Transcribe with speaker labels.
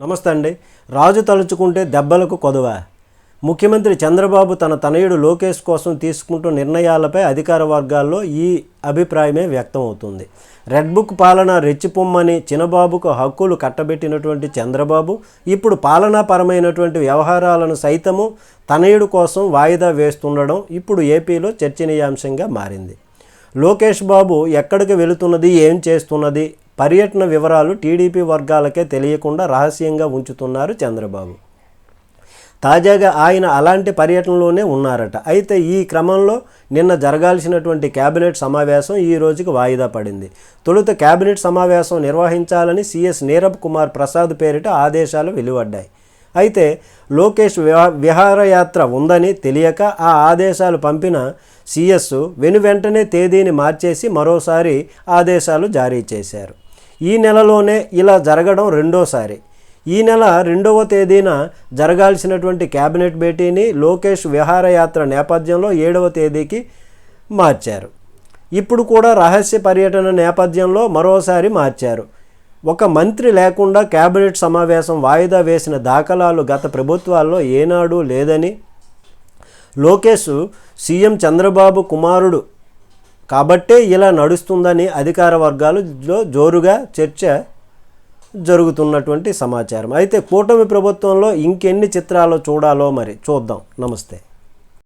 Speaker 1: నమస్తే అండి. రాజు తలుచుకుంటే దెబ్బలకు కొదవ? ముఖ్యమంత్రి చంద్రబాబు తన తనయుడు లోకేష్ కోసం తీసుకుంటున్న నిర్ణయాలపై అధికార వర్గాల్లో ఈ అభిప్రాయమే వ్యక్తం అవుతుంది రెడ్ బుక్ పాలన రెచ్చిపొమ్మని చినబాబుకు హక్కులు కట్టబెట్టినటువంటి చంద్రబాబు ఇప్పుడు పాలనాపరమైనటువంటి వ్యవహారాలను సైతము తనయుడు కోసం వాయిదా వేస్తుండడం ఇప్పుడు ఏపీలో చర్చనీయాంశంగా మారింది. లోకేష్ బాబు ఎక్కడికి వెళుతున్నది ఏం చేస్తున్నది పర్యటన వివరాలు టీడీపీ వర్గాలకే తెలియకుండా రహస్యంగా ఉంచుతున్నారు చంద్రబాబు. తాజాగా ఆయన అలాంటి పర్యటనలోనే ఉన్నారట. అయితే ఈ క్రమంలో నిన్న జరగాల్సినటువంటి కేబినెట్ సమావేశం ఈ రోజుకి వాయిదా పడింది. తొలుత కేబినెట్ సమావేశం నిర్వహించాలని సీఎస్ నీరబ్ కుమార్ ప్రసాద్ పేరిట ఆదేశాలు వెలువడ్డాయి. అయితే లోకేష్ విహా విహారయాత్ర ఉందని తెలియక ఆ ఆదేశాలు పంపిన సీఎస్ వెను వెంటనే తేదీని మార్చేసి మరోసారి ఆదేశాలు జారీ చేశారు. ఈ నెలలోనే ఇలా జరగడం రెండోసారి. ఈ నెల రెండవ తేదీన జరగాల్సినటువంటి కేబినెట్ భేటీని లోకేష్ విహారయాత్ర నేపథ్యంలో ఏడవ తేదీకి మార్చారు. ఇప్పుడు కూడా రహస్య పర్యటన నేపథ్యంలో మరోసారి మార్చారు. ఒక మంత్రి లేకుండా కేబినెట్ సమావేశం వాయిదా వేసిన దాఖలాలు గత ప్రభుత్వాల్లో ఏనాడు లేదని లోకేష్ సీఎం చంద్రబాబు కుమారుడు కాబట్టే ఇలా నడుస్తుందని అధికార వర్గాలలో జోరుగా చర్చ జరుగుతున్నటువంటి సమాచారం. అయితే కూటమి ప్రభుత్వంలో ఇంకెన్ని చిత్రాలు చూడాలో మరి చూద్దాం. నమస్తే.